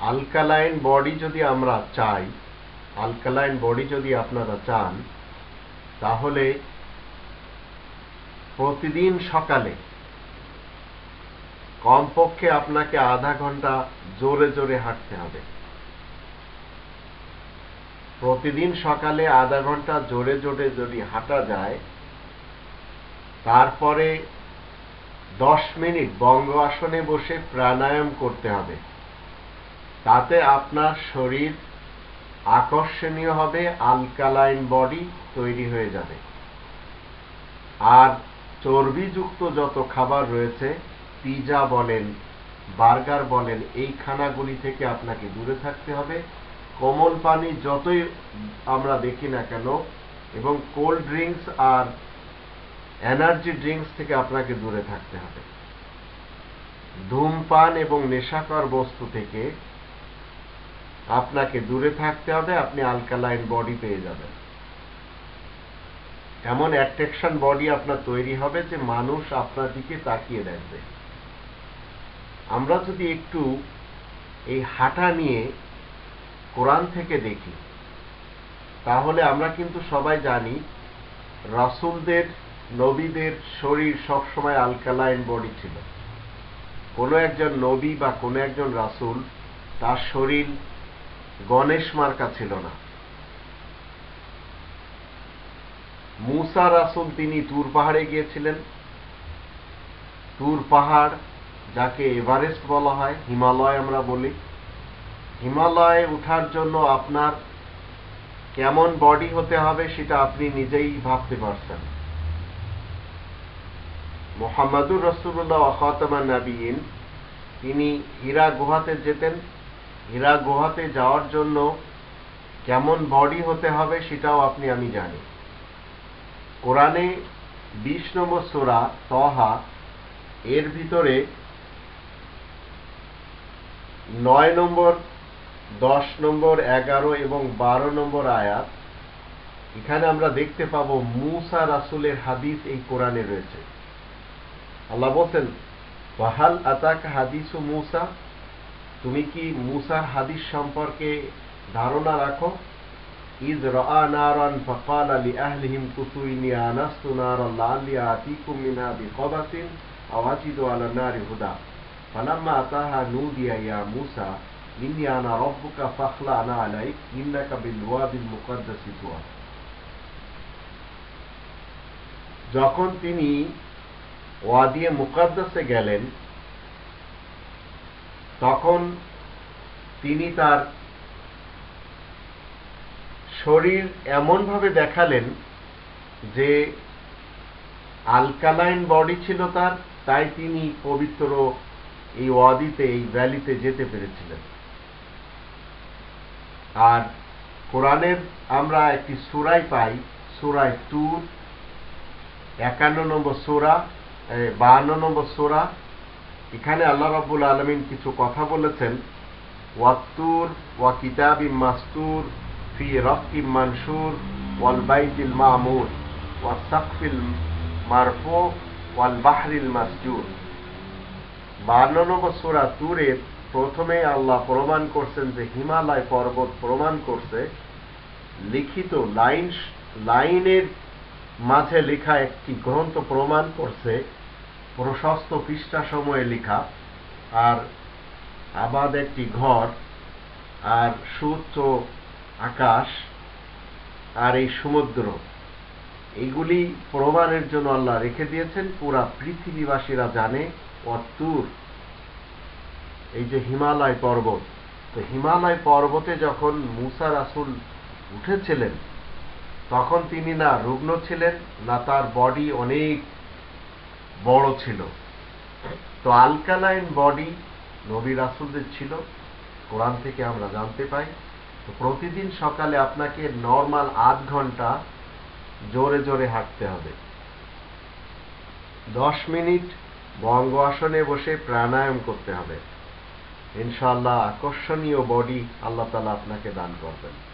Alkaline body যদি আমরা চাই আলকালাইন বডি যদি আপনারা চান, তাহলে প্রতিদিন সকালে কমপক্ষে আপনাকে আধা ঘণ্টা জোরে জোরে হাঁটতে হবে। প্রতিদিন সকালে আধা ঘণ্টা জোরে জোরে যদি হাঁটা যায়, তারপরে দশ মিনিট বঙ্গ আসনে বসে প্রাণায়াম করতে হবে। তাতে আপনার শরীর আকর্ষণীয় হবে আলকালাইন বডি তৈরি হয়ে যাবে। আর চর্বিযুক্ত যত খাবার রয়েছে পিজা বলেন বার্গার বলেন, এই খানাগুলি থেকে আপনাকে দূরে থাকতে হবে। কোমল পানি যতই আমরা দেখি না কেন, এবং কোল্ড ড্রিঙ্কস আর এনার্জি ড্রিঙ্কস থেকে আপনাকে দূরে থাকতে হবে। ধূমপান এবং নেশাকর বস্তু থেকে আপনাকে দূরে থাকতে হবে, আপনি আলকালাইন বডি পেয়ে যাবেন। এমন অ্যাট্রাকশন বডি আপনার তৈরি হবে যে মানুষ আপনার দিকে তাকিয়ে দেখবে। আমরা যদি একটু এই হাঁটা নিয়ে কোরআন থেকে দেখি, তাহলে আমরা কিন্তু সবাই জানি রাসুলদের নবীদের শরীর সবসময় আলকালাইন বডি ছিল। কোনো একজন নবী বা কোনো একজন রাসুল তার শরীর গণেশ মার্কা ছিল না। মুসা রাসুল তিনি তুর পাহাড়ে গিয়েছিলেন। তুর পাহাড়, যাকে এভারেস্ট বলা হয়, হিমালয় আমরা বলি। হিমালয়ে উঠার জন্য আপনার কেমন বডি হতে হবে সেটা আপনি নিজেই ভাবতে পারছেন। মোহাম্মদুর রসুল্লাহ অখাতমা নাবিয়ীন, তিনি হীরা গুহাতে যেতেন। হীরা গুহাতে যাওয়ার জন্য কেমন বডি হতে হবে সেটাও আপনি, আমি জানি। কোরআনে বিশ নম্বর সোরা তহা এর ভিতরে নয় নম্বর, দশ নম্বর, এগারো এবং বারো নম্বর আয়াত, এখানে আমরা দেখতে পাবো মুসা রাসুলের হাদিস এই কোরআনে রয়েছে। আল্লাহ বলছেন ওয়াহাল আতাক হাদিস মুসা তুমি কি মুসার হাদিস সম্পর্কে ধারণা রাখো ইজ রা নারান ফকাল আলী আহলিহিম কুসুইনি আনাস্তু নারান লাআল্লি আতিকুম মিনহা বিকবাসিন আও আজিদু আলা নারি হুদা ফালাম্মা আতাহা নুদিয়া ইয়া মুসা ইন্নি আনা রব্বুকা ফাখলা আনা আলাইক ইন্নাকা বিল ওয়াদিল মুকাদ্দাসি তুয়া যখন তিনি ওয়াদিয়ে মুকাদ্দাসে গেলেন, তখন তিনি তার শরীর এমনভাবে দেখালেন যে আলকালাইন বডি ছিল তার, তাই তিনি পবিত্র এই ওয়াদিতে, এই ভ্যালিতে যেতে পেরেছিলেন। আর কোরআনের আমরা একটি সুরাই পাই সুরাই তুর, একান্ন নম্বর সোরা। বাহান্ন নম্বর সোরা, এখানে আল্লাহ রব্বুল আলমিন কিছু কথা বলেছেন। ওয়াত্তুর ওয়া কিতাবি মাস্তুর ফি রক্কি মানসুর ওয়াল বাইতিল মামুর ওয়া সাকফিল মারফো ওয়াল বাহরিল মাসজুর। বাহান্ন নম্বর সোরা তুরের প্রথমে আল্লাহ প্রমাণ করছেন যে হিমালয় পর্বত প্রমাণ করছে। লিখিত লাইন লাইনের মাঝে লেখা একটি গ্রন্থ প্রমাণ করছে প্রশস্ত পৃষ্ঠা সময়ে লেখা আর আবাদ একটি ঘর আর সুচ্চ আকাশ আর এই সমুদ্র। এইগুলি প্রমাণের জন্য আল্লাহ রেখে দিয়েছেন, পুরা পৃথিবীবাসীরা জানে অতুর এই যে হিমালয় পর্বত, তো হিমালয় পর্বতে যখন মুসা রাসুল উঠেছিলেন তখন তিনি না রুগ্ন ছিলেন, না তার বডি অনেক বড় ছিল। তো আলকালাইন বডি নবী রাসুলদের ছিল, কোরআন থেকে আমরা জানতে পাই। তো প্রতিদিন সকালে আপনাকে নর্মাল আধ ঘণ্টা জোরে জোরে হাঁটতে হবে। দশ মিনিট বঙ্গ আসনে বসে প্রাণায়াম করতে হবে। ইনশাআল্লাহ আকর্ষণীয় বডি আল্লাহ তালা আপনাকে দান করবেন।